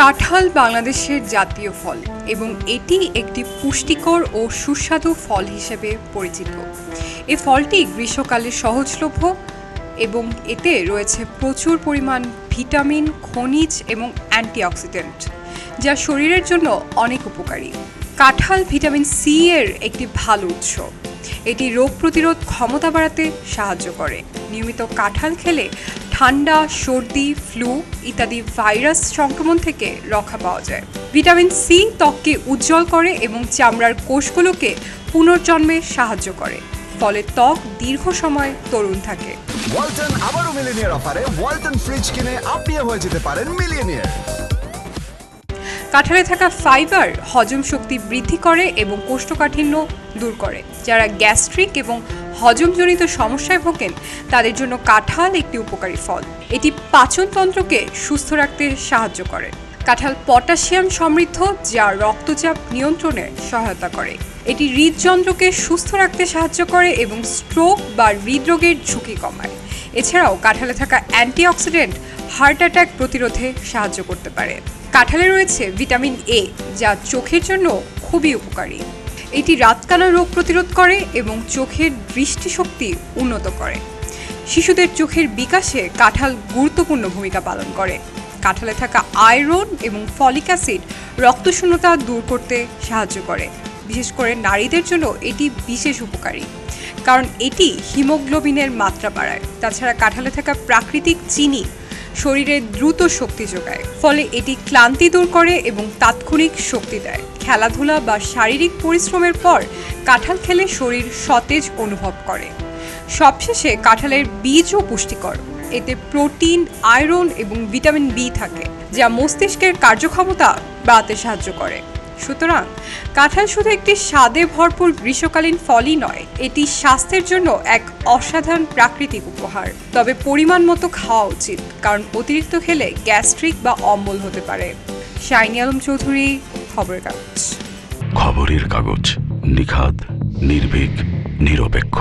কাঁঠাল বাংলাদেশের জাতীয় ফল এবং এটি একটি পুষ্টিকর ও সুস্বাদু ফল হিসেবে পরিচিত। এ ফলটি গ্রীষ্মকালে সহজলভ্য এবং এতে রয়েছে প্রচুর পরিমাণ ভিটামিন, খনিজ এবং অ্যান্টিঅক্সিডেন্ট, যা শরীরের জন্য অনেক উপকারী। কাঁঠাল ভিটামিন সি এর একটি ভালো উৎস। এটি রোগ প্রতিরোধ ক্ষমতা বাড়াতে সাহায্য করে। নিয়মিত কাঁঠাল খেলে ঠান্ডা, সর্দি ফ্লু ইত্যাদি ভাইরাস সংক্রমণ থেকে রক্ষা পাওয়া যায়। ভিটামিন সি ত্বককে উজ্জ্বল করে এবং চামড়ার কোষগুলোকে পুনর্জন্মে সাহায্য করে। ফলে ত্বক দীর্ঘ সময় তরুণ থাকে। ওয়ালটন আবারও মিলিনিয়ার অফারে ওয়ালটন ফ্রিজ কিনে আপনিও হয়ে যেতে পারেন মিলিয়নিয়ার। কাঁঠালে থাকা ফাইবার হজম শক্তি বৃদ্ধি করে এবং কোষ্ঠকাঠিন্য দূর করে। যারা গ্যাস্ট্রিক এবং হজমজনিত সমস্যায় ভোগেন, তাদের জন্য কাঁঠাল একটি উপকারী ফল। এটি পাচনতন্ত্রকে সুস্থ রাখতে সাহায্য করে। কাঁঠাল পটাশিয়াম সমৃদ্ধ, যা রক্তচাপ নিয়ন্ত্রণে সহায়তা করে। এটি হৃদযন্ত্রকে সুস্থ রাখতে সাহায্য করে এবং স্ট্রোক বা হৃদরোগের ঝুঁকি কমায়। এছাড়াও কাঁঠালে থাকা অ্যান্টিঅক্সিডেন্ট হার্ট অ্যাটাক প্রতিরোধে সাহায্য করতে পারে। কাঁঠালে রয়েছে ভিটামিন এ যা চোখের জন্য খুবই উপকারী। এটি রাতকানা রোগ প্রতিরোধ করে এবং চোখের দৃষ্টিশক্তি উন্নত করে। শিশুদের চোখের বিকাশে কাঁঠাল গুরুত্বপূর্ণ ভূমিকা পালন করে। কাঁঠালে থাকা আয়রন এবং ফলিক অ্যাসিড রক্তশূন্যতা দূর করতে সাহায্য করে। বিশেষ করে নারীদের জন্য এটি বিশেষ উপকারী, কারণ এটি হিমোগ্লোবিনের মাত্রা বাড়ায়। তাছাড়া কাঁঠালে থাকা প্রাকৃতিক চিনি শরীরে দ্রুত শক্তি যোগায়। ফলে এটি ক্লান্তি দূর করে এবং তাৎক্ষণিক শক্তি দেয়। খেলাধুলা বা শারীরিক পরিশ্রমের পর কাঁঠাল খেলে শরীর সতেজ অনুভব করে। সবশেষে কাঁঠালের বীজও পুষ্টিকর। এতে প্রোটিন, আয়রন এবং ভিটামিন বি থাকে, যা মস্তিষ্কের কার্যক্ষমতা বাড়াতে সাহায্য করে। সুতরাং কাঁঠাল শুধু একটি স্বাদে ভরপুর গ্রীষ্মকালীন ফলই নয়, এটি স্বাস্থ্যের জন্য এক অসাধারণ প্রাকৃতিক উপহার। তবে পরিমাণ মতো খাওয়া উচিত, কারণ অতিরিক্ত খেলে গ্যাস্ট্রিক বা অম্বল হতে পারে। শাইনি আলম চৌধুরী, খবরের কাগজ। খবরের কাগজ, নিখাদ, নির্ভীক, নিরপেক্ষ।